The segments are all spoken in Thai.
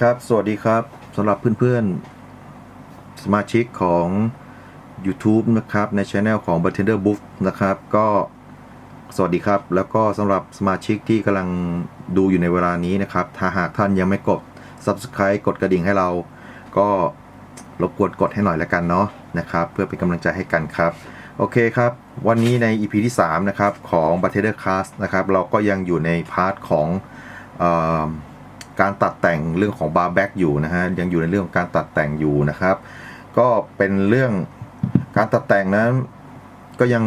ครับ สวัสดีครับสำหรับเพื่อนๆ สมาชิกของ YouTube นะครับในช anel ของ Bartender Book นะครับ ก็สวัสดีครับ แล้วก็สำหรับสมาชิกที่กำลังดูอยู่ในเวลานี้นะครับ ถ้าหากท่านยังไม่กด Subscribe กดกระดิ่งให้เรา ก็รบกวนกดให้หน่อยแล้วกันเนาะนะครับ เพื่อเป็นกำลังใจให้กันครับ โอเคครับ วันนี้ใน EP ที่ 3 นะครับ ของ Bartender Class นะครับ เราก็ยังอยู่ในพาร์ทของ การตัดแต่งเรื่องของบาร์แบ็กอยู่นะฮะยังอยู่ในเรื่องของการตัดแต่งอยู่นะครับ ก็เป็นเรื่องการตัดแต่งนั้น ก็ยัง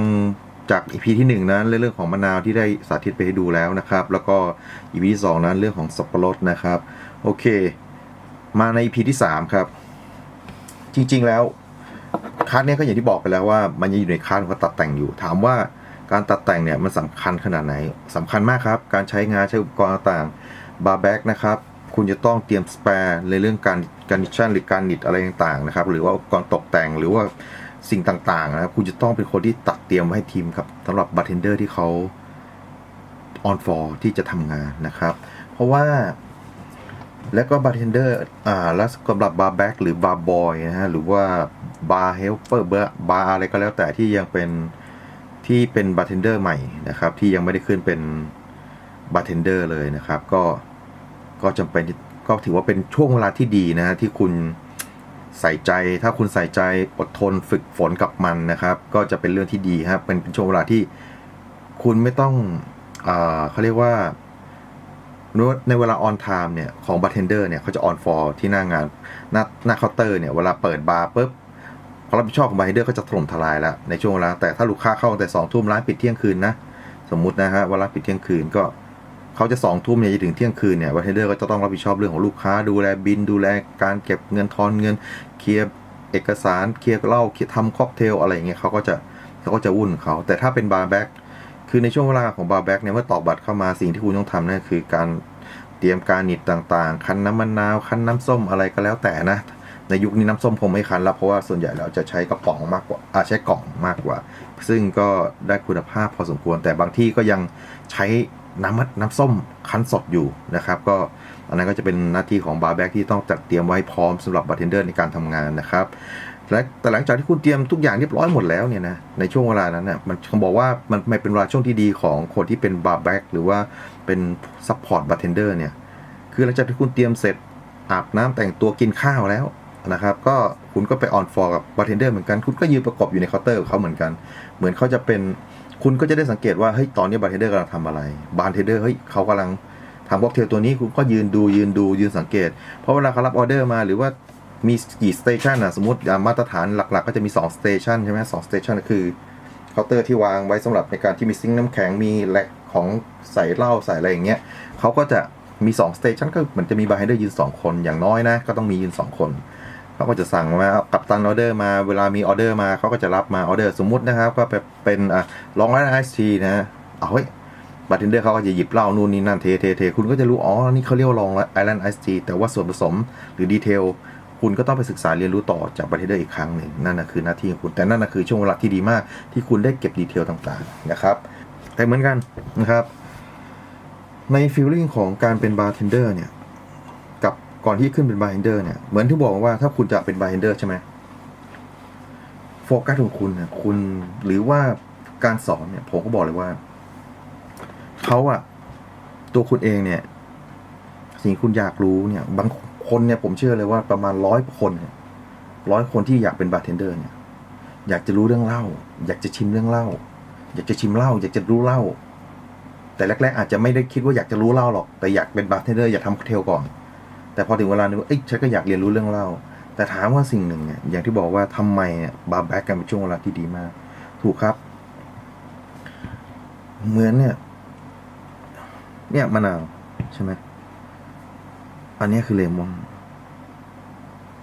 จาก EP ที่1นั้นเรื่องของมะนาวที่ได้สาธิตไปให้ดูแล้วนะครับ แล้วก็ EP ที่2นั้นเรื่องของสับปะรดนะครับ โอเค มาใน EP ที่ 3 ครับ จริงๆแล้วคาร์ดเนี้ยก็อย่างที่บอกไปแล้วว่า มันยังอยู่ในคาร์ดของการตัดแต่งอยู่ ถามว่าการตัดแต่งเนี่ยมันสำคัญขนาดไหนสำคัญมากครับ การใช้งานใช้อุปกรณ์ต่าง บาร์แบ็กนะครับ คุณจะต้องเตรียมสเปร์ในเรื่องการการนิชั่นหรือการนิดอะไรต่างๆนะครับ หรือว่าอุปกรณ์ตกแต่งหรือว่าสิ่งต่างๆนะครับ คุณจะต้องเป็นคนที่ตัดเตรียมไว้ให้ทีมครับสำหรับบาร์เทนเดอร์ที่เขาออนฟอร์ที่จะทำงานนะครับ เพราะว่าแล้วก็บาร์เทนเดอร์อ่าแล้วสำหรับบาร์แบ็กหรือบาร์บอยนะฮะหรือว่าบาร์เฮลเปอร์บาร์อะไรก็แล้วแต่ที่ยังเป็นที่เป็นบาร์เทนเดอร์ใหม่นะครับ ที่ยังไม่ได้ขึ้นเป็นบาร์เทนเดอร์เลยนะครับ ก็ ก็จำเป็นก็ถือว่าเป็นช่วงเวลาที่ดีนะฮะที่คุณใส่ใจถ้าคุณใส่ใจอดทนฝึกฝนกับมันนะครับ ก็จะเป็นเรื่องที่ดีครับเป็นเป็นช่วงเวลาที่คุณไม่ต้องอ่าเขาเรียกว่าในเวลาออนไทม์เนี่ยของบาร์เทนเดอร์เนี่ยเขาจะออนฟอร์ที่หน้างานหน้าหน้าเคาน์เตอร์เนี่ยเวลาเปิดบาร์ปุ๊บความรับผิดชอบของบาร์เทนเดอร์ก็จะถล่มทลายแล้วในช่วงเวลาแต่ถ้าลูกค้าเข้าตั้งแต่สองทุ่มร้านปิดเที่ยงคืนนะสมมุตินะฮะเวลาปิดเที่ยงคืนก็ เขาจะสองทุ่มเนี่ยจะถึงเที่ยงคืนเนี่ยบาร์เทนเดอร์ก็จะต้องรับผิดชอบเรื่องของลูกค้าดูแลบินดูแลการเก็บเงินทอนเงินเคลียร์เอกสารเคลียร์เหล้าเคลียร์ทำค็อกเทลอะไรอย่างเงี้ยเขาก็จะเขาก็จะวุ่นเขา แต่ถ้าเป็นบาร์แบ็กคือในช่วงเวลาของบาร์แบ็กเนี่ยเมื่อตอกบัตรเข้ามาสิ่งที่คุณต้องทำนั่นคือการเตรียมการนิดต่างๆ คั้นน้ำมะนาวคั้นน้ำส้มอะไรก็แล้วแต่นะ ในยุคนี้น้ำส้มคงไม่คั้นแล้วเพราะว่าส่วนใหญ่เราจะใช้กระป๋องมากกว่าอ่าใช้กล่องมากกว่า ซึ่งก็ได้คุณภาพพอสมควร แต่บางที่ก็ยังใช้ น้ำมัดน้ำส้มคั้นสดอยู่นะครับ ก็อันนั้นก็จะเป็นหน้าที่ของบาร์แบ็กที่ต้องจัดเตรียมไว้พร้อมสำหรับบาร์เทนเดอร์ในการทำงานนะครับและแต่หลังจากที่คุณเตรียมทุกอย่างเรียบร้อยหมดแล้วเนี่ยนะในช่วงเวลานั้นน่ะมันเขาบอกว่ามันไม่เป็นเวลาช่วงที่ดีของคนที่เป็นบาร์แบ็กหรือว่าเป็นซัพพอร์ตบาร์เทนเดอร์เนี่ยคือหลังจากที่คุณเตรียมเสร็จอาบน้ำแต่งตัวกินข้าวแล้วนะครับ ก็คุณก็ไปออนฟอร์กับบาร์เทนเดอร์เหมือนกัน คุณก็ยืนประกบอยู่ในเคาน์เตอร์กับเขาเหมือนกัน เหมือนเขาจะเป็น คุณก็จะได้สังเกตว่าเฮ้ยตอนนี้บาร์เทนเดอร์กำลังทำอะไรบาร์เทนเดอร์เฮ้ยเขากำลังทำค็อกเทลตัวนี้คุณก็ยืนดูยืนดูยืนสังเกต เพราะเวลาเขารับออเดอร์มาหรือว่ามีกี่สเตชันอะสมมติมาตรฐานหลักๆ ก็จะมี2สเตชันใช่ไหมสองสเตชันก็คือเคาน์เตอร์ที่วางไว้สำหรับในการที่มีซิงค์น้ำแข็งมีแหลกของใส่เหล้าใส่อะไรอย่างเงี้ยเขาก็จะมี2สเตชันก็เหมือนจะมีบาร์เทนเดอร์ยืน 2 คนอย่างน้อยนะ ก็ต้องมียืน 2 คน เขาก็จะสั่งมากับตันออเดอร์มาเวลามีออเดอร์มาเขาก็จะรับมาออเดอร์สมมุตินะครับก็เป็นอะลองไลน์ไอซ์ทีนะเอาเฮ้ยบาร์เทนเดอร์เขาก็จะหยิบเหล้านู่นนี่นั่นเทเทเทคุณก็จะรู้ อ๋อ นี่เขาเรียกว่าลองไอแลนด์ไอซ์ทีแต่ว่าส่วนผสมหรือดีเทลคุณก็ต้องไปศึกษาเรียนรู้ต่อจากบาร์เทนเดอร์อีกครั้งหนึ่ง นั่นนะคือหน้าที่ของคุณแต่นั่นนะคือช่วงเวลาที่ดีมากที่คุณได้เก็บดีเทลต่างๆนะครับแต่เหมือนกันนะครับในฟีลลิ่งของการเป็นบาร์เทนเดอร์เนี่ย ก่อนที่ขึ้นเป็นบาร์เทนเดอร์เนี่ย เหมือนที่บอกว่าถ้าคุณจะเป็นบาร์เทนเดอร์ใช่ไหมโฟกัสของคุณเนี่ยคุณหรือว่าการสอนเนี่ยผมก็บอกเลยว่าเขาอะตัวคุณเองเนี่ย สิ่งคุณอยากรู้เนี่ย บางคนเนี่ยผมเชื่อเลยว่าประมาณร้อยคนเนี่ยร้อยคนที่อยากเป็นบาร์เทนเดอร์เนี่ย อยากจะรู้เรื่องเหล้าอยากจะชิมเรื่องเหล้าอยากจะชิมเหล้าอยากจะรู้เหล้าแต่แรกๆอาจจะไม่ได้คิดว่าอยากจะรู้เหล้าหรอก แต่อยากเป็นบาร์เทนเดอร์อยากทำค็อกเทลก่อน แต่พอถึงเวลานึกว่าเอ้ยฉันก็อยากเรียนรู้เรื่องเหล้าแต่ถามว่าสิ่งหนึ่งเนี่ยอย่างที่บอกว่าทำไมเนี่ยบาร์แบ็กกันเป็นช่วงเวลาที่ดีมาก ถูกครับ เหมือนเนี่ย เนี่ยมะนาวใช่ไหมอันนี้คือเลมอน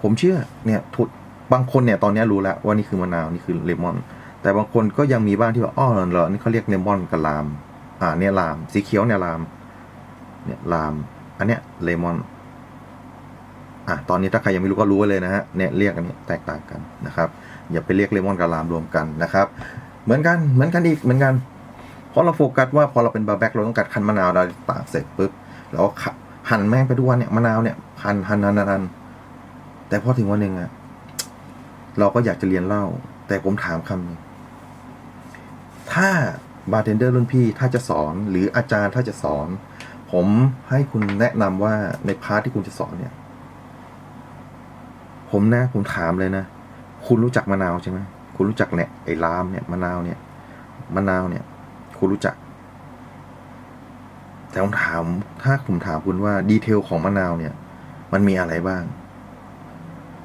ผมเชื่อเนี่ยทุกบางคนเนี่ยตอนนี้รู้แล้วว่านี่คือมะนาวนี่คือเลมอน แต่บางคนก็ยังมีบ้างที่ว่าอ้อเหรอนี่เขาเรียกเลมอนกับลาม อ่าเนี่ยลาม สีเขียวเนี่ยลาม เนี่ยลาม อันเนี้ยเลมอน อะตอนนี้ถ้าใครยังไม่รู้ก็รู้ไว้เลยนะฮะเนี่ยเรียกอันนี้แตกต่างกันนะครับอย่าไปเรียกเลมอนกับลามรวมกันนะครับ เหมือนกันเหมือนกันอีกเหมือนกันเพราะเราโฟกัสว่าพอเราเป็นบาร์แบ็กเราต้องกัดคั้นมะนาวเราต่างเสร็จปุ๊บเราก็หั่นแม่งไปทุกวันเนี่ยมะนาวเนี่ยหั่นหั่นหั่นหั่นหั่นแต่พอถึงวันหนึ่งอะเราก็อยากจะเรียนเล้าแต่ผมถามคำนึงถ้าบาร์เทนเดอร์รุ่นพี่ถ้าจะสอนหรืออาจารย์ถ้าจะสอน ผมให้คุณแนะนำว่าในพาร์ทที่คุณจะสอนเนี่ย ผมนะ ผมถามเลยนะ คุณรู้จักมะนาวใช่ไหมคุณรู้จักเนี่ยไอ้ลามเนี่ยมะนาวเนี่ยมะนาวเนี่ย คุณรู้จัก แต่ผมถาม ถ้าผมถามคุณว่าดีเทลของมะนาวเนี่ย มันมีอะไรบ้าง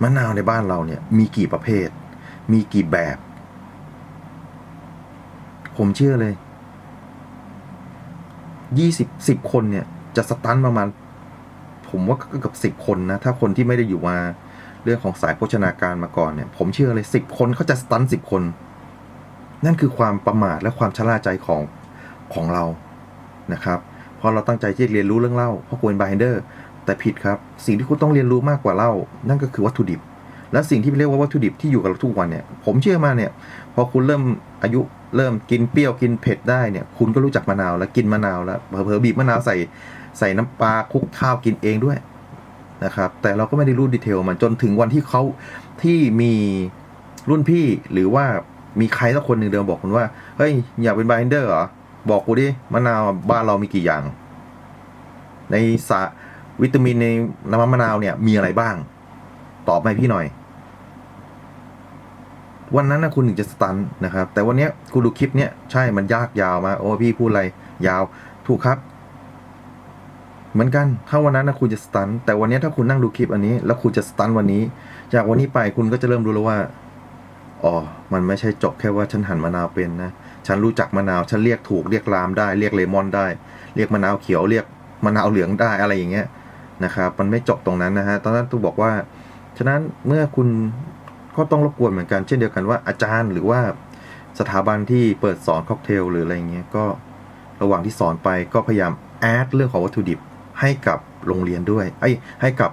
มะนาวในบ้านเราเนี่ย มีกี่ประเภท มีกี่แบบ ผมเชื่อเลยยี่สิบสิบคนเนี่ย จะสตันประมาณ ผมว่าเกับสิบคนนะ ถ้าคนที่ไม่ได้อยู่มา เรื่องของสายโภชนาการมาก่อนเนี่ย ผมเชื่อเลยสิบคนเขาจะสตันสิบคน นั่นคือความประมาทและความชะล่าใจของของเรานะครับพอเราตั้งใจที่จะเรียนรู้เรื่องเล่าเพราะกูเป็นบาร์เฮนเดอร์แต่ผิดครับ สิ่งที่คุณต้องเรียนรู้มากกว่าเล่า นั่นก็คือวัตถุดิบ และสิ่งที่เรียกว่าวัตถุดิบที่อยู่กับเราทุกวันเนี่ยผมเชื่อมาเนี่ยพอคุณเริ่มอายุเริ่มกินเปรี้ยวกินเผ็ดได้เนี่ยคุณก็รู้จักมะนาวแล้วกินมะนาวแล้วเผลอๆบีบมะนาวใส่ใส่น้ำปลาคลุกข้าวกินเองด้วย นะครับ แต่เราก็ไม่ได้รู้ดีเทลมันจนถึงวันที่เขาที่มีรุ่นพี่หรือว่ามีใครสักคนหนึ่งเดินบอกคุณว่า เฮ้ย อยากเป็นบาร์เทนเดอร์เหรอ บอกกูดิมะนาวบ้านเรามีกี่อย่าง ในสาวิตามินในน้ำมะนาวเนี่ย มีอะไรบ้าง ตอบมาให้พี่หน่อย วันนั้นนะคุณถึงจะสตันนะครับ แต่วันนี้คุณดูคลิปเนี้ยใช่มันยากยาวมา โอ้พี่พูดอะไร ยาว ถูกครับ เหมือนกันถ้าวันนั้นนะคุณจะสตันแต่วันนี้ถ้าคุณนั่งดูคลิปอันนี้ แล้วคุณจะสตันวันนี้ จากวันนี้ไปคุณก็จะเริ่มรู้แล้วว่าอ๋อมันไม่ใช่จบแค่ว่าฉันหั่นมะนาวเป็นนะฉันรู้จักมะนาวฉันเรียกถูกเรียกลามได้ เรียกเลมอนได้ เรียกมะนาวเขียวเรียกมะนาวเหลืองได้อะไรอย่างเงี้ยนะครับมันไม่จบตรงนั้นนะฮะตอนนั้นต้องบอกว่า ฉะนั้นเมื่อคุณก็ต้องรบกวนเหมือนกันเช่นเดียวกันว่าอาจารย์หรือว่าสถาบันที่เปิดสอนค็อกเทลหรืออะไรเงี้ยก็ระหว่างที่สอนไปก็พยายามแอดเรื่องของวัตถุดิบ ให้กับโรงเรียนด้วยไอ้ให้กับ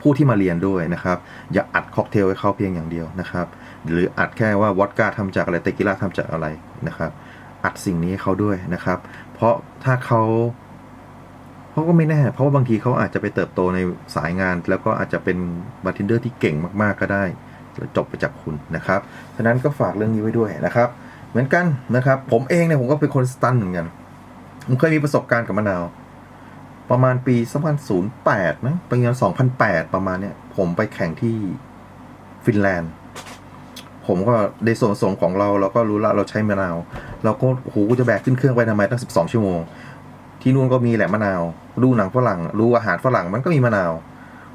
ผู้ที่มาเรียนด้วยนะครับ อย่าอัดค็อกเทลให้เขาเพียงอย่างเดียวนะครับ หรืออัดแค่ว่าวอดก้าทำจากอะไรเตกิล่าทำจากอะไรนะครับ อัดสิ่งนี้ให้เขาด้วยนะครับ เพราะถ้าเขาเขาก็ไม่แน่ เพราะว่าบางทีเขาอาจจะไปเติบโตในสายงาน แล้วก็อาจจะเป็นบาร์เทนเดอร์ที่เก่งมากๆก็ได้จบไปจากคุณนะครับ ฉะนั้นก็ฝากเรื่องนี้ไว้ด้วยนะครับ เหมือนกันนะครับ ผมเองเนี่ยผมก็เป็นคนสตันเหมือนกัน ผมเคยมีประสบการณ์กับมะนาว ประมาณปี 2008นะปี2008 ประมาณเนี้ยผมไปแข่งที่ฟินแลนด์ ผมก็ในส่วนผสมของเราเราก็รู้ละเราใช้มะนาว เราก็โอ้โหจะแบกขึ้นเครื่องไปทำไมตั้ง 12 ชั่วโมง ที่นู่นก็มีแหละมะนาว ดูหนังฝรั่งดูอาหารฝรั่งมันก็มีมะนาว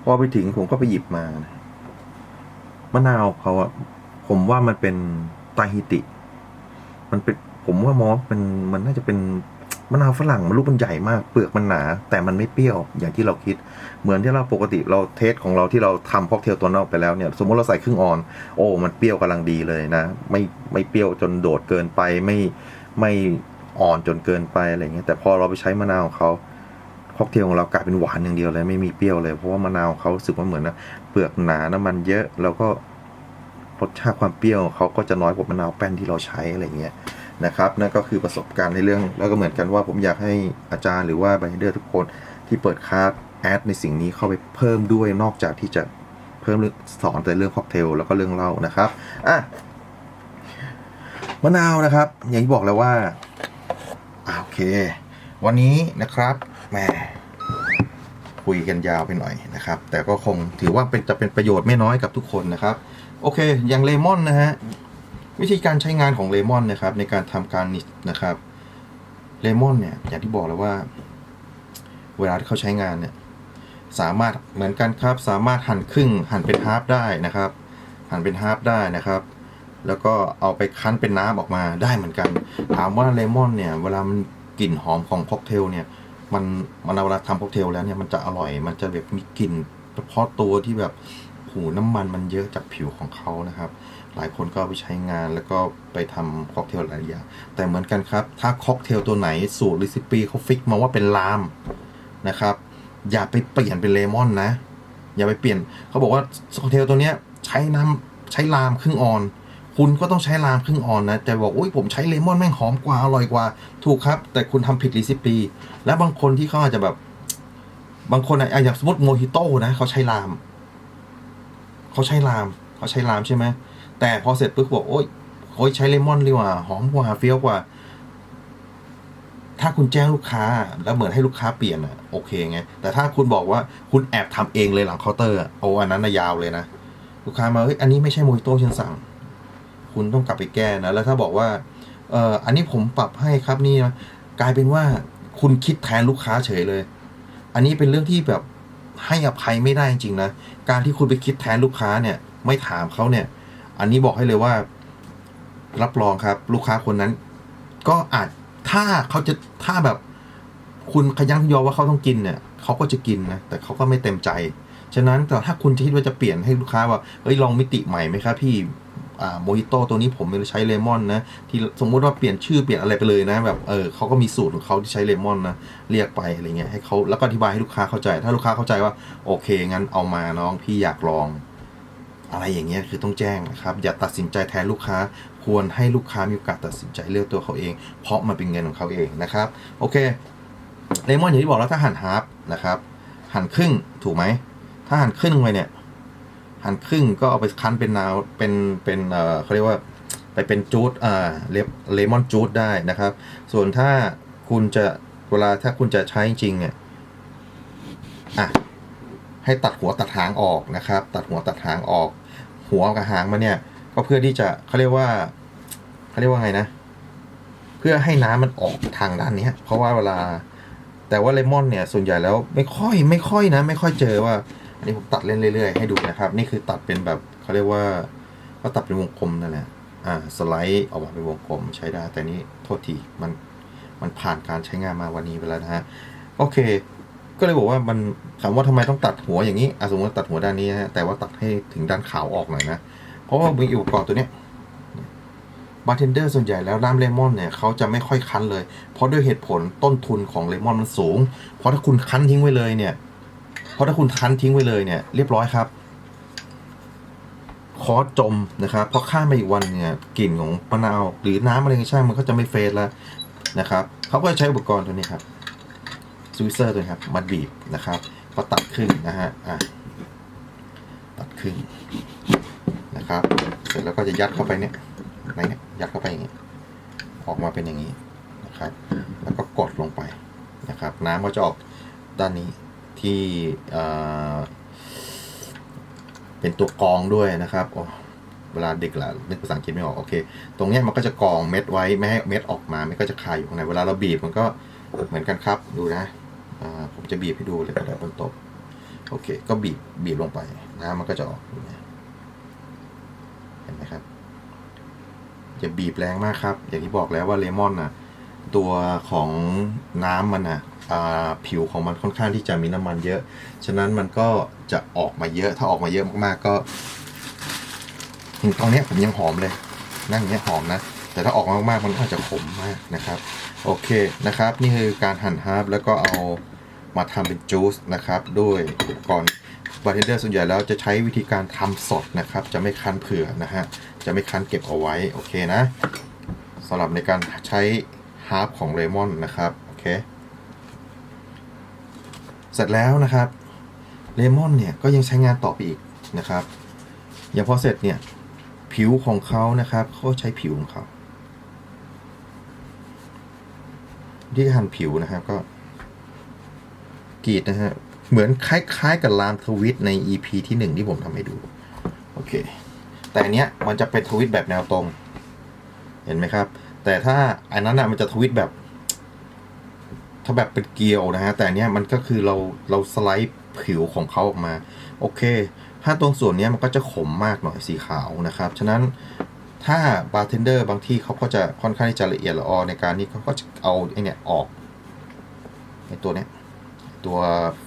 พอไปถึงผมก็ไปหยิบมา มะนาวเขาอะผมว่ามันเป็นไตาฮิติ มันเป็นผมว่ามองว่าเป็นมันน่าจะเป็น มะนาวฝรั่งมันลูกมันใหญ่มากเปลือกมันหนา แต่มันไม่เปรี้ยวอย่างที่เราคิด เหมือนที่เราปกติเราเทสของเราที่เราทำค็อกเทลตัวนอกไปแล้วเนี่ยสมมติเราใส่ครึ่งออน โอ้ มันเปรี้ยวกำลังดีเลยนะ ไม่ไม่เปรี้ยวจนโดดเกินไปไม่ไม่อ่อนจนเกินไปอะไรเงี้ยแต่พอเราไปใช้มะนาวของเขาค็อกเทลของเรากลายเป็นหวานอย่างเดียวเลยไม่มีเปรี้ยวเลยเพราะว่ามะนาวเขาสึกว่าเหมือนนะเปลือกหนาน้ำมันเยอะแล้วก็รสชาติความเปรี้ยวเขาก็จะน้อยกว่ามะนาวแป้นที่เราใช้อะไรเงี้ย นะครับนั่นก็คือประสบการณ์ในเรื่อง แล้วก็เหมือนกันว่าผมอยากให้อาจารย์หรือว่าบริเดอร์ทุกคนที่เปิดคลาสแอดในสิ่งนี้เข้าไปเพิ่มด้วยนอกจากที่จะเพิ่มเรื่อสอนแต่เรื่องค็อกเทลแล้วก็เรื่องเล้านะครับอะมะนาวนะครับ อย่างที่บอกแล้วว่าโอเค วันนี้นะครับแหมคุยกันยาวไปหน่อยนะครับ แต่ก็คงถือว่าเป็นจะเป็นประโยชน์ไม่น้อยกับทุกคนนะครับ โอเค อย่างเลมอนนะฮะ วิธีการใช้งานของเลมอนนะครับ ในการทำการนิชนะครับเลมอนเนี่ยอย่างที่บอกแล้วว่า เวลาที่เขาใช้งานเนี่ยสามารถเหมือนกันครับ สามารถหั่นครึ่งหั่นเป็นฮาร์ฟได้นะครับ หั่นเป็นฮาร์ฟได้นะครับ แล้วก็เอาไปคั้นเป็นน้ำออกมาได้เหมือนกัน ถามว่าเลมอนเนี่ย เวลามันกลิ่นหอมของค็อกเทลเนี่ย มันมันเวลาทำค็อกเทลแล้วเนี่ยมันจะอร่อย มันจะแบบมีกลิ่นเฉพาะตัวที่แบบหูน้ำมันมันเยอะจากผิวของเขานะครับ หลายคนก็ไปใช้งานแล้วก็ไปทำค็อกเทลหลายอย่าง แต่เหมือนกันครับ ถ้าค็อกเทลตัวไหนสูตรรีซิปีเขาฟิกมาว่าเป็นลามนะครับ อย่าไปเปลี่ยนเป็นเลมอนนะ อย่าไปเปลี่ยนเขาบอกว่าค็อกเทลตัวเนี้ยใช้น้ำใช้ลามครึ่งออนคุณก็ต้องใช้ลามครึ่งออนนะแต่บอกอุ้ยผมใช้เลมอนแม่งหอมกว่าอร่อยกว่า ถูกครับ แต่คุณทำผิดรีซิปี และบางคนที่เขาอาจจะแบบ บางคนอะอะอย่างสมมติโมฮิโต้นะเขาใช้ลาม เขาใช้ลาม เขาใช้ลามใช่ไหม แต่พอเสร็จปุ๊บบอกโอ๊ยโอ๊ยใช้เลมอนดีกว่า หอมกว่าเฟี้ยวกว่า ถ้าคุณแจ้งลูกค้า แล้วเหมือนให้ลูกค้าเปลี่ยนอะโอเคไง แต่ถ้าคุณบอกว่าคุณแอบทำเองเลยหลังเคาน์เตอร์โอ้อันนั้นนะยาวเลยนะ ลูกค้ามาเฮ้ยอันนี้ไม่ใช่โมฮิโต้ฉันสั่ง คุณต้องกลับไปแก้นะ แล้วถ้าบอกว่าเอ่ออันนี้ผมปรับให้ครับนี่นะกลายเป็นว่าคุณคิดแทนลูกค้าเฉยเลย อันนี้เป็นเรื่องที่แบบให้อภัยไม่ได้จริงๆนะ การที่คุณไปคิดแทนลูกค้าเนี่ย ไม่ถามเขาเนี่ย อันนี้บอกให้เลยว่า รับรองครับ ลูกค้าคนนั้น ก็อาจถ้าเขาจะถ้าแบบ คุณขยันยอว่าเขาต้องกินเนี่ยเขาก็จะกินนะแต่เขาก็ไม่เต็มใจ ฉะนั้นแต่ถ้าคุณจะคิดว่าจะเปลี่ยนให้ลูกค้าว่าเอ้ยลองมิติใหม่ไหมครับพี่โมฮิโต้ตัวนี้ผมใช้เลมอนนะที่สมมุติว่าเปลี่ยนชื่อเปลี่ยนอะไรไปเลยนะ แบบเออเขาก็มีสูตรของเขาที่ใช้เลมอนนะเรียกไปอะไรเงี้ยให้เขาแล้วก็อธิบายให้ลูกค้าเข้าใจ ถ้าลูกค้าเข้าใจว่าโอเคงั้นเอามาน้องพี่อยากลอง อะไรอย่างเงี้ยคือต้องแจ้งนะครับ อย่าตัดสินใจแทนลูกค้า ควรให้ลูกค้ามีโอกาสตัดสินใจเลือกตัวเขาเอง เพราะมันเป็นเงินของเขาเองนะครับ โอเคเลมอนอย่างที่บอกแล้วถ้าหั่นฮาร์ฟนะครับ หั่นครึ่งถูกไหม ถ้าหั่นครึ่งไปเนี่ย หั่นครึ่งก็เอาไปคั้นเป็นนาวเป็นเป็นเอ่อเขาเรียกว่าไปเป็นจูดอ่าเลเลมอนจูดได้นะครับ ส่วนถ้าคุณจะเวลาถ้าคุณจะใช้จริงเนี่ยอะ ให้ตัดหัวตัดหางออกนะครับ ตัดหัวตัดหางออก หัวกับหางมันเนี่ย ก็เพื่อที่จะเขาเรียกว่าเขาเรียกว่าไงนะ เพื่อให้น้ำมันออกทางด้านเนี้ยเพราะว่าเวลา แต่ว่าเลมอนเนี่ย ส่วนใหญ่แล้วไม่ค่อยไม่ค่อยนะ ไม่ค่อยเจอว่า อันนี้ผมตัดเล่นเรื่อยๆให้ดูนะครับ นี่คือตัดเป็นแบบเขาเรียกว่าก็ตัดเป็นวงกลมนั่นแหละอ่าสไลด์ออกมาเป็นวงกลมใช้ได้ แต่นี้โทษทีมันมันผ่านการใช้งานมาวันนี้ไปแล้วนะฮะ โอเค ก็เลยบอกว่ามันถามว่าทำไมต้องตัดหัวอย่างนี้อสมมติว่าตัดหัวด้านนี้นะฮะแต่ว่าตัดให้ถึงด้านขาวออกหน่อยนะ เพราะว่ามีอุปกรณ์ตัวเนี้ยบาร์เทนเดอร์ส่วนใหญ่แล้วน้ำเลมอนเนี่ยเขาจะไม่ค่อยคั้นเลย เพราะด้วยเหตุผลต้นทุนของเลมอนมันสูง เพราะถ้าคุณคั้นทิ้งไว้เลยเนี่ย เพราะถ้าคุณคั้นทิ้งไว้เลยเนี่ยเรียบร้อยครับ คอจมนะครับเพราะข้ามไปอีกวันเนี่ยกลิ่นของมะนาว หรือน้ำอะไรก็ช่างมันก็จะไม่เฟสแล้วนะครับเขาก็ใช้อุปกรณ์ตัวนี้ครับ สวิเซอร์ตัวนะครับมาบีบนะครับก็ตัดครึ่งนะฮะอะตัดครึ่งนะครับ เสร็จแล้วก็จะยัดเข้าไปเนี่ยในเนี่ยยัดเข้าไปอย่างนี้ออกมาเป็นอย่างนี้นะครับ แล้วก็กดลงไปนะครับ น้ำก็จะออกด้านนี้ที่เอ่อเป็นตัวกรองด้วยนะครับเวลาเด็กละนึกภาษาอังกฤษไม่ออกโอเค ตรงเนี้ยมันก็จะกรองเม็ดไว้ไม่ให้เม็ดออกมาเม็ดก็จะคายอยู่ข้างในเวลาเราบีบมันก็เหมือนกันครับดูนะ ผมจะบีบให้ดูเลยก็ได้บนโต๊ะโอเค ก็บีบบีบลงไปน้ำมันก็จะออกเห็นไหมครับอย่าบีบแรงมากครับ อย่างที่บอกแล้วว่าเลมอนน่ะตัวของน้ำมันอะอ่าผิวของมันค่อนข้างที่จะมีน้ำมันเยอะ ฉะนั้นมันก็จะออกมาเยอะถ้าออกมาเยอะมากๆก็ถึงตอนนี้ผมยังหอมเลย นั่งอย่างเนี้ยหอมนะ แต่ถ้าออกมามากๆมันก็อาจจะขมมากนะครับ โอเคนะครับ นี่คือการหั่นฮาร์ฟแล้วก็เอามาทำเป็นจูสนะครับด้วยอุปกรณ์บาร์เทนเดอร์ส่วนใหญ่แล้วจะใช้วิธีการทำสดนะครับ จะไม่คั้นเผื่อนะฮะจะไม่คั้นเก็บเอาไว้โอเคนะสำหรับในการใช้ฮาร์ฟของเลมอนนะครับโอเคเสร็จแล้วนะครับเลมอนเนี่ยก็ยังใช้งานต่อไปอีกนะครับอย่างพอเสร็จเนี่ยผิวของเขานะครับเขาใช้ผิวของเขา ที่หั่นผิวนะครับก็กรีดนะฮะเหมือนคล้าย ๆ กับลามทวิตใน EP ที่หนึ่งที่ผมทำให้ดู โอเค แต่อันเนี้ยมันจะเป็นทวิตแบบแนวตรง เห็นไหมครับ แต่ถ้าอันนั้นอะมันจะทวิตแบบ ถ้าแบบเป็นเกลียวนะฮะ แต่อันเนี้ยมันก็คือเราเราสไลด์ผิวของเขาออกมา โอเค ถ้าตรงส่วนเนี้ยมันก็จะขมมากหน่อยสีขาวนะครับ ฉะนั้น ถ้าบาร์เทนเดอร์บางที่เขาก็จะค่อนข้างที่จะละเอียดละออในการนี้เขาก็จะเอาไอเนี่ยออกไอตัวเนี้ยตัว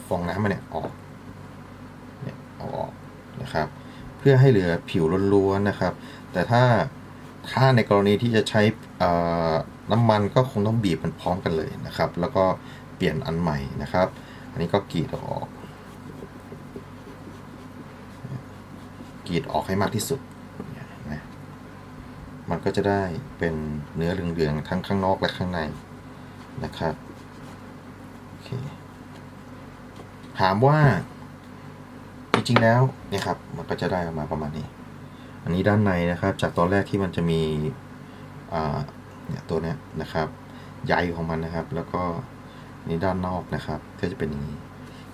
ฟองน้ำมันเนี่ยออกเนี่ยเอาออกนะครับ เพื่อให้เหลือผิวล้วนๆนะครับ แต่ถ้าถ้าในกรณีที่จะใช้น้ำมันก็คงต้องบีบมันพร้อมกันเลยนะครับ แล้วก็เปลี่ยนอันใหม่นะครับ อันนี้ก็กรีดออกกรีดออกให้มากที่สุด มันก็จะได้เป็นเนื้อเหลืองๆทั้งข้างนอกและข้างในนะครับถามว่าจริงๆแล้วเนี่ยครับมันก็จะได้ออกมาประมาณนี้ อันนี้ด้านในนะครับ จากตอนแรกที่มันจะมีเนี่ยตัวเนี้ยนะครับใยของมันนะครับ แล้วก็นี่ด้านนอกนะครับ ก็จะเป็นอย่างนี้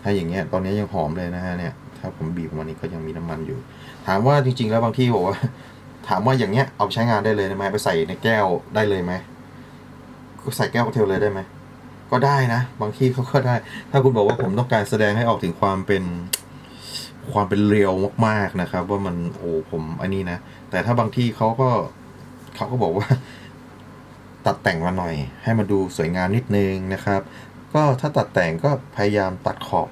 ถ้าอย่างเงี้ยตอนนี้ยังหอมเลยนะฮะเนี่ยถ้าผมบีบออกมานี้ก็ยังมีน้ำมันอยู่ ถามว่าจริง ๆ แล้วบางที่บอกว่า ถามว่าอย่างเงี้ยเอาใช้งานได้เลยไหมไปใส่ในแก้วได้เลยไหมก็ใส่แก้วค็อกเทลเลยได้ไหมก็ได้นะ บางที่เขาก็ได้ ถ้าคุณบอกว่าผมต้องการแสดงให้ออกถึงความเป็นความเป็นเรียวมากๆนะครับ ว่ามันโอ้ผมอันนี้นะ แต่ถ้าบางที่เขาก็เขาก็บอกว่า ตัดแต่งมาหน่อย ให้มันดูสวยงามนิดนึงนะครับ ก็ถ้าตัดแต่งก็พยายามตัดขอบ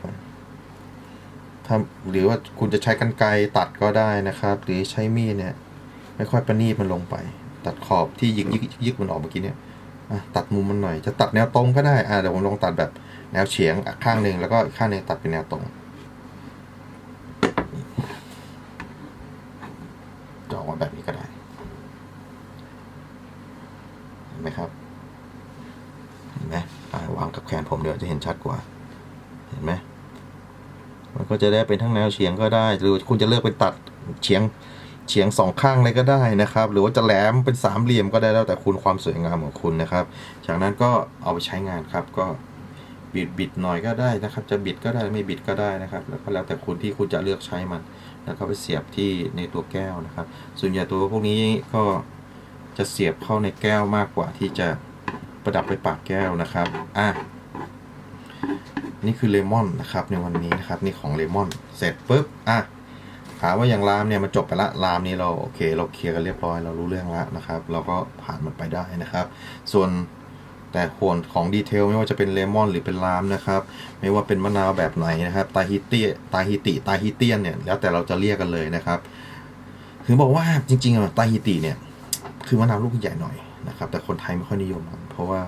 ถ้าหรือว่าคุณจะใช้กันไกรตัดก็ได้นะครับ หรือใช้มีดเนี่ย ค่อยประณีมันลงไป ตัดขอบที่ยิกยิกยิกมันออกเมื่อกี้เนี่ยตัดมุมมันหน่อย จะตัดแนวตรงก็ได้อ่าเดี๋ยวผมลองตัดแบบแนวเฉียงข้างหนึ่งแล้วก็ข้างหนึ่งตัดเป็นแนวตรงจะออกมาแบบนี้ก็ได้เห็นไหมครับเห็นไหมวางกับแขนผมเดี๋ยวจะเห็นชัดกว่า เห็นไหมมันก็จะได้เป็นทั้งแนวเฉียงก็ได้ หรือคุณจะเลือกเป็นตัดเฉียง เฉียงสองข้างเลยก็ได้นะครับ หรือว่าจะแหลมเป็นสามเหลี่ยมก็ได้แล้วแต่คุณความสวยงามของคุณนะครับ จากนั้นก็เอาไปใช้งานครับก็บิดบิดหน่อยก็ได้นะครับ จะบิดก็ได้ไม่บิดก็ได้นะครับ แล้วก็แล้วแต่คุณที่คุณจะเลือกใช้มัน แล้วก็ไปเสียบที่ในตัวแก้วนะครับ ส่วนใหญ่ตัวพวกนี้ก็จะเสียบเข้าในแก้วมากกว่าที่จะประดับไปปากแก้วนะครับอะนี่คือเลมอนนะครับในวันนี้นะครับนี่ของเลมอนเสร็จปุ๊บอะ ถามว่าอย่างรามเนี่ยมันจบไปละรามนี้เราโอเค เราเคลียร์กันเรียบร้อยเรารู้เรื่องแล้วนะครับ เราก็ผ่านมันไปได้นะครับ ส่วนแต่ส่วนของดีเทลไม่ว่าจะเป็นเลมอนหรือเป็นรามนะครับ ไม่ว่าเป็นมะนาวแบบไหนนะครับตาฮิเตียตาฮิติตาฮิเตียนเนี่ยแล้วแต่เราจะเรียกกันเลยนะครับถึงบอกว่าจริงๆอะตาฮิติเนี่ยคือมะนาวลูกใหญ่หน่อยนะครับ แต่คนไทยไม่ค่อยนิยมมันเพราะว่า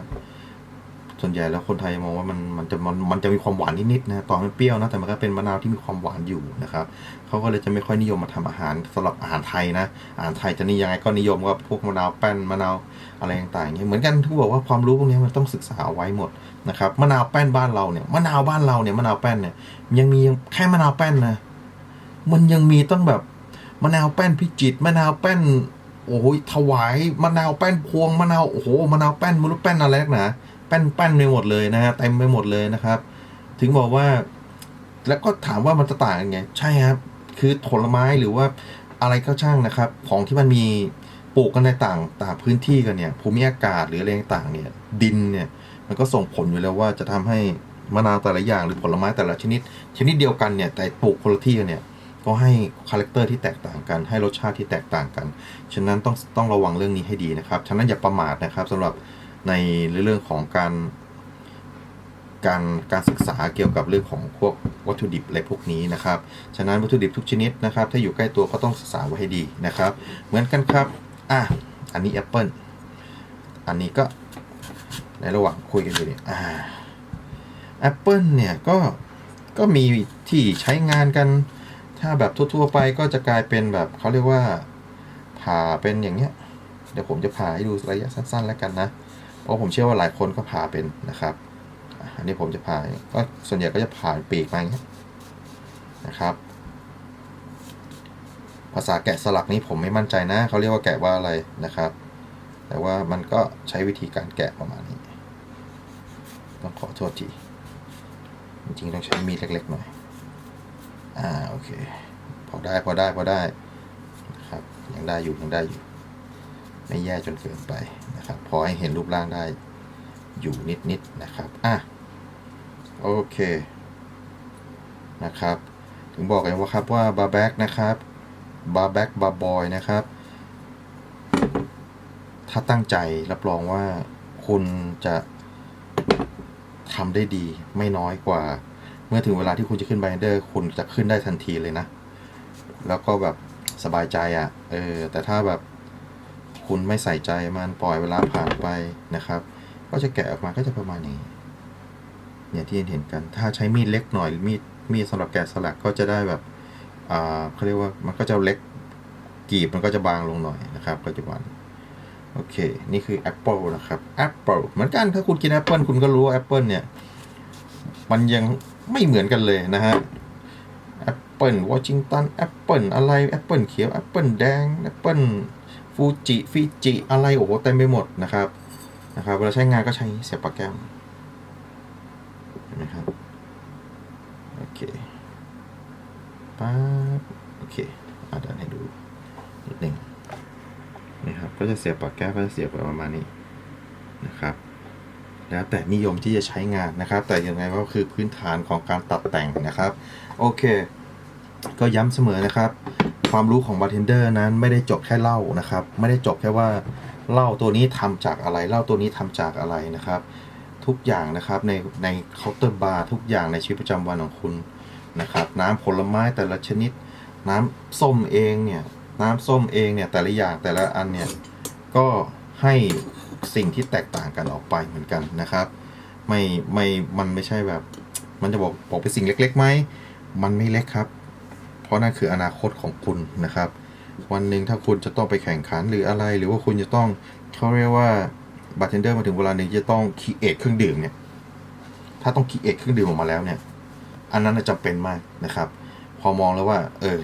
ส่วนใหญ่แล้วคนไทยมองว่ามันมันจะมันมันจะมีความหวานนิดๆนะตอนมันเปรี้ยวนะแต่มันก็เป็นมะนาวที่มีความหวานอยู่นะครับเขาก็เลยจะไม่ค่อยนิยมมาทำอาหารสำหรับอาหารไทยนะอาหารไทยจะนี่ยังไงก็นิยมก็พวกมะนาวแป้นมะนาวอะไรต่างๆอย่างเงี้ยเหมือนกันที่บอกว่าความรู้พวกนี้มันต้องศึกษาเอาไว้หมดนะครับมะนาวแป้นบ้านเราเนี่ยมะนาวบ้านเราเนี่ยมะนาวแป้นเนี่ยยังมีแค่มะนาวแป้นนะมันยังมีต้องแบบมะนาวแป้นพิจิตมะนาวแป้นโอ้โหถวายมะนาวแป้นพวงมะนาวโอ้โหมะนาวแป้นไมรู้แป้นอะไรนักนา แป้นแป้นไปหมดเลยนะฮะเต็มไปหมดเลยนะครับ ถึงบอกว่า แล้วก็ถามว่ามันจะต่างกันไง ใช่ครับ คือผลไม้หรือว่าอะไรก็ช่างนะครับ ของที่มันมีปลูกกันในต่างต่างพื้นที่กันเนี่ยภูมิอากาศหรืออะไรต่างเนี่ย ดินเนี่ย มันก็ส่งผลอยู่แล้วว่าจะทำให้มะนาวแต่ละอย่างหรือผลไม้แต่ละชนิด ชนิดเดียวกันเนี่ยแต่ปลูกคนละที่กันเนี่ยก็ให้คาแรคเตอร์ที่แตกต่างกันให้รสชาติที่แตกต่างกัน ฉะนั้นต้องต้องระวังเรื่องนี้ให้ดีนะครับ ฉะนั้นอย่าประมาทนะครับสำหรับ ในเรื่องของการการการศึกษาเกี่ยวกับเรื่องของพวกวัตถุดิบอะไรพวกนี้นะครับ ฉะนั้นวัตถุดิบทุกชนิดนะครับ ถ้าอยู่ใกล้ตัวก็ต้องศึกษาไว้ให้ดีนะครับ เหมือนกันครับ อะ อันนี้แอปเปิลอันนี้ก็ในระหว่างคุยกันอยู่เนี่ยอ่าแอปเปิลเนี่ยก็ก็มีที่ใช้งานกัน ถ้าแบบทั่วๆไปก็จะกลายเป็นแบบเขาเรียกว่าผ่าเป็นอย่างเงี้ย เดี๋ยวผมจะผ่าให้ดูระยะสั้นๆแล้วกันนะ ราะผมเชื่อว่าหลายคนก็ผ่าเป็นนะครับ อันนี้ผมจะผ่าก็ส่วนใหญ่ก็จะผ่าปีกมาอย่างเงี้ยนะครับ ภาษาแกะสลักนี้ผมไม่มั่นใจนะเขาเรียกว่าแกะว่าอะไรนะครับ แต่ว่ามันก็ใช้วิธีการแกะประมาณนี้ ต้องขอโทษที จริงๆต้องใช้มีดเล็กๆหน่อย อ่าโอเค พอได้พอได้พอได้นะครับยังได้อยู่ยังได้อยู่ ไม่แย่จนเกินไปนะครับ พอให้เห็นรูปร่างได้อยู่นิดๆนะครับอะโอเคนะครับ ถึงบอกกันว่าครับว่าบาร์แบ็กนะครับบาร์แบ็กบาร์บอยนะครับ ถ้าตั้งใจรับรองว่าคุณจะทำได้ดีไม่น้อยกว่า เมื่อถึงเวลาที่คุณจะขึ้นไบเดอร์ คุณจะขึ้นได้ทันทีเลยนะ แล้วก็แบบสบายใจอะ่ะเออแต่ถ้าแบบ คุณไม่ใส่ใจมันปล่อยเวลาผ่านไปนะครับ ก็จะแกะออกมาก็จะประมาณนี้เนี่ยที่เห็นกัน ถ้าใช้มีดเล็กหน่อยมีดมีดสำหรับแกะสลักก็จะได้แบบอ่าเขาเรียกว่ามันก็จะเล็กกีบมันก็จะบางลงหน่อยนะครับปัจจุบันโอเค นี่คือ Apple นะครับ Apple เหมือนกันถ้าคุณกิน Apple คุณก็รู้ว่า Apple เนี่ย มันยังไม่เหมือนกันเลยนะฮะแอปเปิลวอชิงตันแอปเปิลอะไรแอปเปิลเขียวแอปเปิลแดงแอปเปิล ฟูจิฟิจิอะไรโอ้โหเต็มไปหมดนะครับนะครับเวลาใช้งานก็ใช้เสียบปลั๊กแก้มเห็นไหมครับโอเคปั๊บโอเคอะเดี๋ยวให้ดูนิดหนึ่งนี่ครับก็จะเสียบปลั๊กแก้วก็จะเสียบประมาณนี้นะครับแล้วแต่นิยมที่จะใช้งานนะครับ แต่ยังไงก็คือพื้นฐานของการตัดแต่งนะครับ โอเค ก็ย้ำเสมอนะครับ ความรู้ของบาร์เทนเดอร์นั้นไม่ได้จบแค่เหล้านะครับ ไม่ได้จบแค่ว่าเหล้าตัวนี้ทำจากอะไรเหล้าตัวนี้ทำจากอะไรนะครับ ทุกอย่างนะครับในในเคาน์เตอร์บาร์ทุกอย่างในชีวิตประจำวันของคุณนะครับ น้ำผลไม้แต่ละชนิด น้ำส้มเองเนี่ยน้ำส้มเองเนี่ยแต่ละอย่างแต่ละอันเนี่ยก็ให้สิ่งที่แตกต่างกันออกไปเหมือนกันนะครับ ไม่ไม่มันไม่ใช่แบบ มันจะบอกบอกเป็นสิ่งเล็กๆไหมมันไม่เล็กครับ เพราะนั่นคืออนาคตของคุณนะครับ วันหนึ่งถ้าคุณจะต้องไปแข่งขันหรืออะไร หรือว่าคุณจะต้องเขาเรียกว่าบาร์เทนเดอร์มาถึงเวลาหนึ่งจะต้องคีเอทเครื่องดื่มเนี่ย ถ้าต้องคีเอทเครื่องดื่มออกมาแล้วเนี่ย อันนั้นน่ะจำเป็นมากนะครับ พอมองแล้วว่า เออ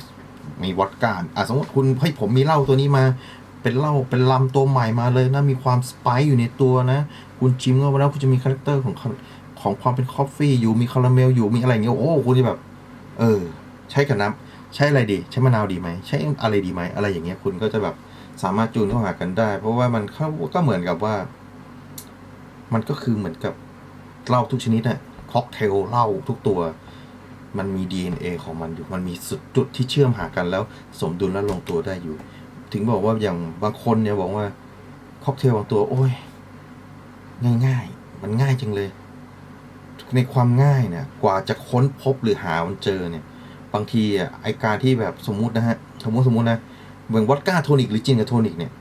มีวอดก้าอะสมมติคุณเฮ้ยผมมีเหล้าตัวนี้มา เป็นเหล้าเป็นลำตัวใหม่มาเลยนะ มีความสไปซ์อยู่ในตัวนะ คุณชิมเข้าไปแล้วคุณจะมีคาแรคเตอร์ของของความเป็นคอฟฟี่อยู่ มีคาราเมลอยู่ มีอะไรอย่างเงี้ย โอ้ คุณจะแบบ เออ ใช้กับน้ำ ใช้อะไรดี ใช้มะนาวดีไหมใช้อะไรดีไหมอะไรอย่างเงี้ยคุณก็จะแบบสามารถจูนเข้าหากันได้ เพราะว่ามันเขาก็เหมือนกับว่า มันก็คือเหมือนกับเหล้าทุกชนิดอะค็อกเทลเหล้าทุกตัว มันมี DNA ของมันอยู่มันมีสุดจุดที่เชื่อมหากันแล้ว สมดุลและลงตัวได้อยู่ ถึงบอกว่าอย่างบางคนเนี่ยบอกว่าค็อกเทลบางตัว โอ้ย ง่ายๆ มันง่ายจังเลย ในความง่ายเนี่ย กว่าจะค้นพบหรือหามันเจอเนี่ย บางทีอะไอการที่แบบสมมุตินะฮะ สมมติสมมตินะเหมือนวอดก้าโทนิกหรือจินกับโทนิกเนี่ย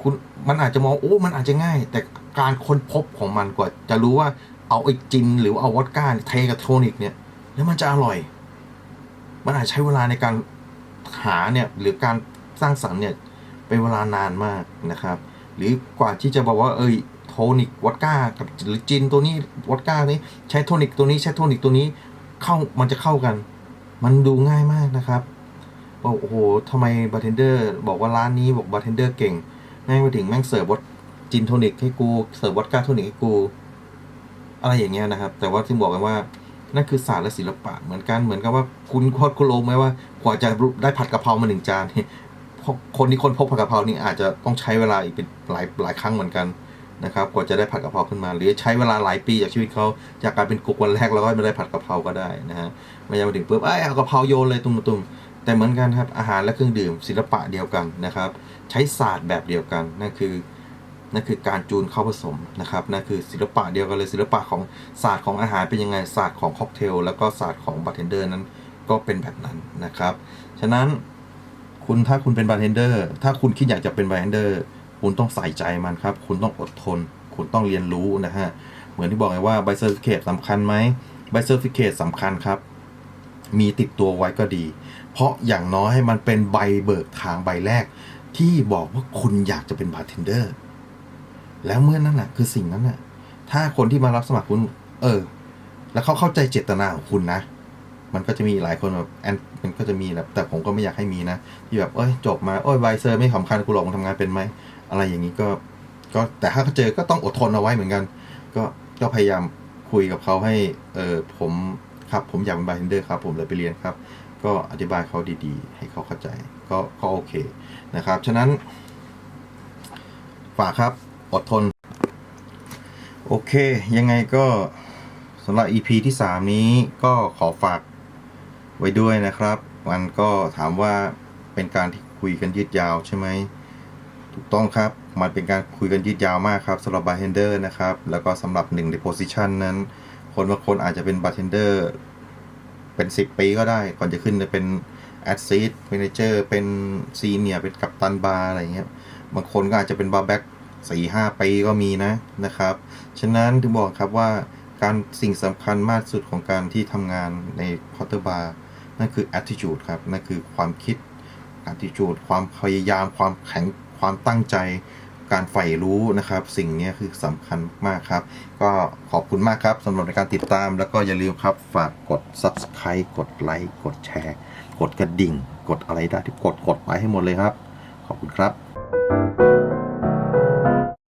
คุณมันอาจจะมองโอ้ มันอาจจะง่าย แต่การค้นพบของมันกว่า จะรู้ว่าเอาไอจินหรือเอาวอดก้าเทกับโทนิกเนี่ย แล้วมันจะอร่อย มันอาจใช้เวลาในการหาเนี่ยหรือการสร้างสรรค์เนี่ยเป็นเวลานานมากนะครับ หรือกว่าที่จะบอกว่าเอ้ยโทนิกวอดก้ากับหรือจินตัวนี้วอดก้านี้ใช้โทนิกตัวนี้ใช้โทนิกตัวนี้เข้ามันจะเข้ากัน มันดูง่ายมากนะครับบอกโอ้โหทำไมบาร์เทนเดอร์บอกว่าร้านนี้บอกบาร์เทนเดอร์เก่ง แม่งไปถึงแม่งเสิร์ฟวอดจินโทนิกให้กูเสิร์ฟวอดก้าโทนิกให้กู อะไรอย่างเงี้ยนะครับ แต่ว่าที่บอกกันว่านั่นคือศาสตร์และศิลปะเหมือนกันเหมือนกับว่าคุณคอดคุณลงไหมว่ากว่าจะได้ผัดกะเพรามาหนึ่งจานเนี่ยคนที่คนพบผัดกะเพรานี่อาจจะต้องใช้เวลาอีกเป็นหลายหลายครั้งเหมือนกัน นะครับกว่าจะได้ผัดกะเพราขึ้นมา หรือใช้เวลาหลายปีจากชีวิตเขาจากการเป็นกุกวันแรกแล้วก็ไม่ได้ผัดกะเพราก็ได้นะฮะไม่ยังมาถึงปุ๊บเอ้เอากะเพราโยนเลยตุ้มๆแต่เหมือนกันครับอาหารและเครื่องดื่ม ศิลปะเดียวกันนะครับ ใช้ศาสตร์แบบเดียวกันนั่นคือนั่นคือการจูนเข้าผสมนะครับนั่นคือศิลปะเดียวกันเลยศิลปะของศาสตร์ของอาหารเป็นยังไงศาสตร์ของค็อกเทลแล้วก็ศาสตร์ของบาร์เทนเดอร์นั้นก็เป็นแบบนั้นนะครับ ฉะนั้นคุณถ้าคุณเป็นบาร์เทนเดอร์ถ้าคุณคิดอยากจะเป็นบาร์เทนเดอร์ คุณต้องใส่ใจมันครับ คุณต้องอดทน คุณต้องเรียนรู้นะฮะ เหมือนที่บอกไงว่าใบเซอร์ i ิเคตสำคัญไหมใบเซอร์ i ิเคตสำคัญครับ มีติดตัวไว้ก็ดี เพราะอย่างน้อยให้มันเป็นใบเบิกทางใบแรก ที่บอกว่าคุณอยากจะเป็นบาร์เทนเดอร์ แล้วเมื่อนั่นแหะคือสิ่งนั้นน่ะ ถ้าคนที่มารับสมัครคุณ เออ แล้วเขาเข้าใจเจตนาของคุณนะมันก็จะมีหลายคนแบบแอนมันก็จะมีแบบแต่ผมก็ไม่อยากให้มีนะ ที่แบบเอ้ยจบมา โอ้ยไวเซอร์ไม่สำคัญกูหรอกมึงทำงานเป็นไหม อะไรอย่างนี้ก็ก็แต่ถ้าเขาเจอก็ต้องอดทนเอาไว้เหมือนกัน ก็ก็พยายามคุยกับเขาให้เออผมครับผมอยากเป็นบาร์เทนเดอร์ครับ ผมเลยไปเรียนครับ ก็อธิบายเขาดีๆ ให้เขาเข้าใจ ก็ก็โอเคนะครับ ฉะนั้น ฝากครับอดทน โอเค ยังไงก็สำหรับ EP ที่ 3 นี้ก็ขอฝากไว้ด้วยนะครับ มันก็ถามว่าเป็นการที่คุยกันยืดยาวใช่ไหม ถูกต้องครับ มันเป็นการคุยกันยืดยาวมากครับสำหรับบาร์เทนเดอร์นะครับ แล้วก็สำหรับหนึ่งในโพสิชันนั้น คนบางคนอาจจะเป็นบาร์เทนเดอร์เป็น 10 ปีก็ได้ ก่อนจะขึ้นจะเป็นแอดซีดเมนเจอร์เป็นซีเนียเป็นกัปตันบาร์อะไรเงี้ย บางคนก็อาจจะเป็นบาร์แบ็กสี่ห้าปีก็มีนะนะครับ ฉะนั้นถึงบอกครับว่าการสิ่งสำคัญมากสุดของการที่ทำงานในพอตเตอร์บาร์นั่นคือ attitude ครับ นั่นคือความคิด attitude ความพยายามความแข็ง ความตั้งใจการใฝ่รู้นะครับ สิ่งนี้คือสำคัญมากครับ ก็ขอบคุณมากครับสำหรับในการติดตามแล้วก็อย่าลืมครับฝากกด subscribe กดไลค์กดแชร์ กดกระดิ่ง กดอะไรได้ที่กดกดไปให้หมดเลยครับ ขอบคุณครับ